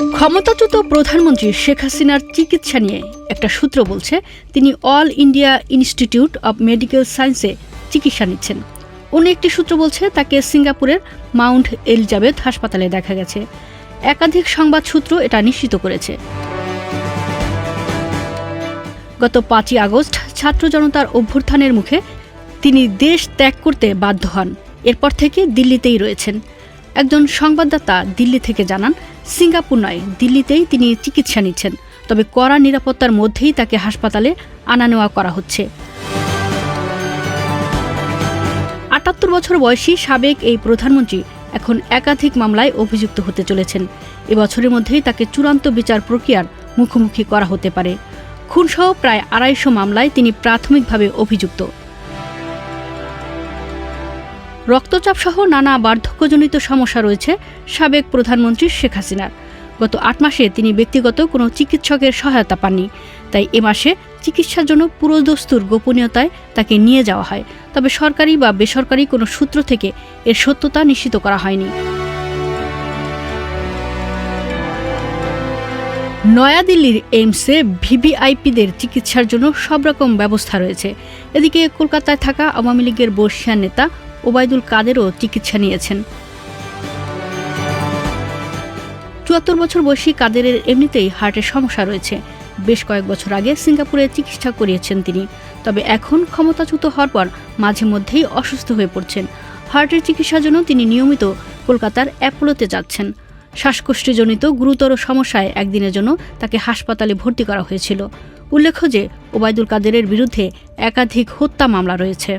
ক্ষমতাচ্যুত প্রধানমন্ত্রী শেখ হাসিনার চিকিৎসা নিয়ে একটা সূত্র বলছে, তিনি all India institute of medical সায়েন্সে চিকিৎসা নিচ্ছেন। অন্য একটি সূত্র বলছে, তাকে সিঙ্গাপুরের মাউন্ট এলিজাবেথ হাসপাতালে দেখা গেছে। একাধিক সংবাদ সূত্র এটা নিশ্চিত করেছে। গত পাঁচই আগস্ট ছাত্র জনতার অভ্যুত্থানের মুখে তিনি দেশ ত্যাগ করতে বাধ্য হন। এরপর থেকে দিল্লিতেই রয়েছেন। একজন সংবাদদাতা দিল্লি থেকে জানান, সিঙ্গাপুর নয়, দিল্লিতেই তিনি চিকিৎসা নিচ্ছেন। তবে কড়া নিরাপত্তার মধ্যেই তাকে হাসপাতালে আনা নেওয়া করা হচ্ছে। আটাত্তর বছর বয়সী সাবেক এই প্রধানমন্ত্রী এখন একাধিক মামলায় অভিযুক্ত হতে চলেছেন। এবছরের মধ্যেই তাকে চূড়ান্ত বিচার প্রক্রিয়ার মুখোমুখি করা হতে পারে। খুনসহ প্রায় আড়াইশো মামলায় তিনি প্রাথমিকভাবে অভিযুক্ত। রক্তচাপ সহ নানা বার্ধক্যজনিত সমস্যা রয়েছে, সাবেক প্রধানমন্ত্রী শেখ হাসিনার। গত আট মাসে তিনি ব্যক্তিগত কোনো চিকিৎসকের সহায়তা পাননি, তাই এ মাসে চিকিৎসার জন্য পুরোদস্তুর গোপনীয়তায় তাকে নিয়ে যাওয়া হয়। তবে সরকারি বা বেসরকারি কোনো সূত্র থেকে এর সত্যতা নিশ্চিত করা হয়নি। নয়াদিল্লির এইমসে ভিভিআইপিদের চিকিৎসার জন্য সব রকম ব্যবস্থা রয়েছে। এদিকে কলকাতায় থাকা আওয়ামী লীগের বর্ষিয়ান নেতা ওবায়দুল কাদেরও চিকিৎসা নিয়েছেন। চুয়াত্তর বছর বয়সী কাদেরের এমনিতেই হার্টের সমস্যা রয়েছে। বেশ কয়েক বছর আগে সিঙ্গাপুরে চিকিৎসা করিয়েছেন তিনি। তবে এখন ক্ষমতাচ্যুত হওয়ার পর মাঝে মধ্যেই অসুস্থ হয়ে পড়ছেন। হার্টের চিকিৎসার জন্য তিনি নিয়মিত কলকাতার অ্যাপোলোতে যাচ্ছেন। শ্বাসকষ্টজনিত গুরুতর সমস্যায় একদিনের জন্য তাকে হাসপাতালে ভর্তি করা হয়েছিল। উল্লেখ্য যে, ওবায়দুল কাদেরের বিরুদ্ধে একাধিক হত্যা মামলা রয়েছে।